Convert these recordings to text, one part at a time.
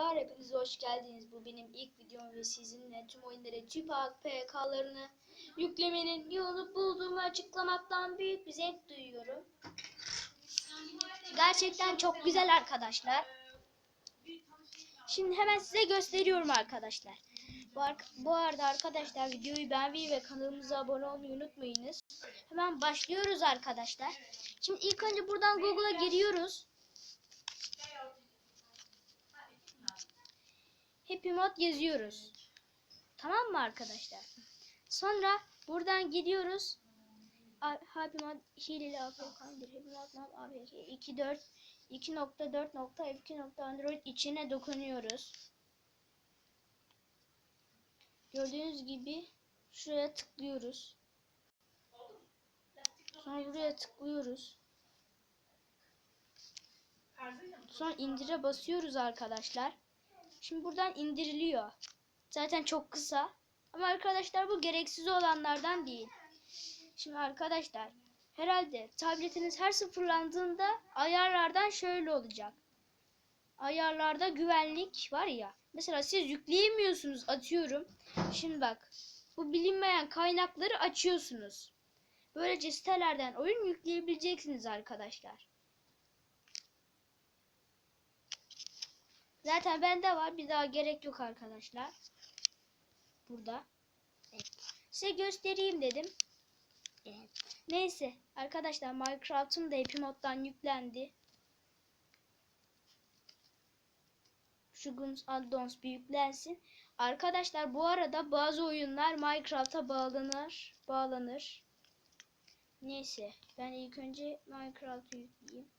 Merhabalar, hepiniz hoş geldiniz. Bu benim ilk videom ve sizinle tüm oyunları TÜPAK PK'larını yüklemenin yolunu bulduğumu açıklamaktan büyük bir zevk duyuyorum. Gerçekten çok güzel arkadaşlar. Şimdi hemen size gösteriyorum arkadaşlar. Bu, ar- bu arada arkadaşlar videoyu beğenmeyi ve kanalımıza abone olmayı unutmayınız. Hemen başlıyoruz arkadaşlar. Şimdi ilk önce buradan Google'a giriyoruz. Happy Mod yazıyoruz. Tamam mı arkadaşlar? Sonra buradan gidiyoruz. Happy Mod hileli APK'dır. Happy Mod Mod APK 2.4 2.4.f2.android içine dokunuyoruz. Gördüğünüz gibi şuraya tıklıyoruz. Sonra buraya tıklıyoruz. Sonra indire basıyoruz arkadaşlar. Şimdi buradan indiriliyor. Zaten çok kısa. Ama arkadaşlar bu gereksiz olanlardan değil. Şimdi arkadaşlar herhalde tabletiniz her sıfırlandığında ayarlardan şöyle olacak. Ayarlarda güvenlik var ya. Mesela siz yükleyemiyorsunuz atıyorum. Şimdi bak. Bu bilinmeyen kaynakları açıyorsunuz. Böylece sitelerden oyun yükleyebileceksiniz arkadaşlar. Zaten bende var. Bir daha gerek yok arkadaşlar. Burada. Evet. Size göstereyim dedim. Evet. Neyse. Arkadaşlar Minecraft'ım da Happy Mod'dan yüklendi. Şu Guns Addons bir yüklensin. Arkadaşlar bu arada bazı oyunlar Minecraft'a bağlanır. Bağlanır. Neyse. Ben ilk önce Minecraft'ı yükleyeyim.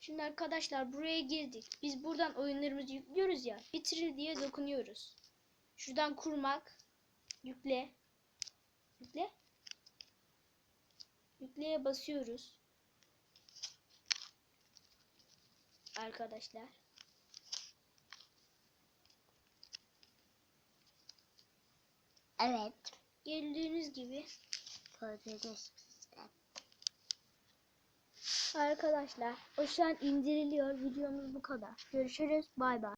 Şimdi arkadaşlar buraya girdik. Biz buradan oyunlarımızı yüklüyoruz ya. Bitir diye dokunuyoruz. Şuradan kurmak. Yükle. Yükle. Yükleye basıyoruz. Arkadaşlar. Evet. Gördüğünüz gibi Gördüğünüz arkadaşlar o şu an indiriliyor. Videomuz bu kadar. Görüşürüz. Bay bay.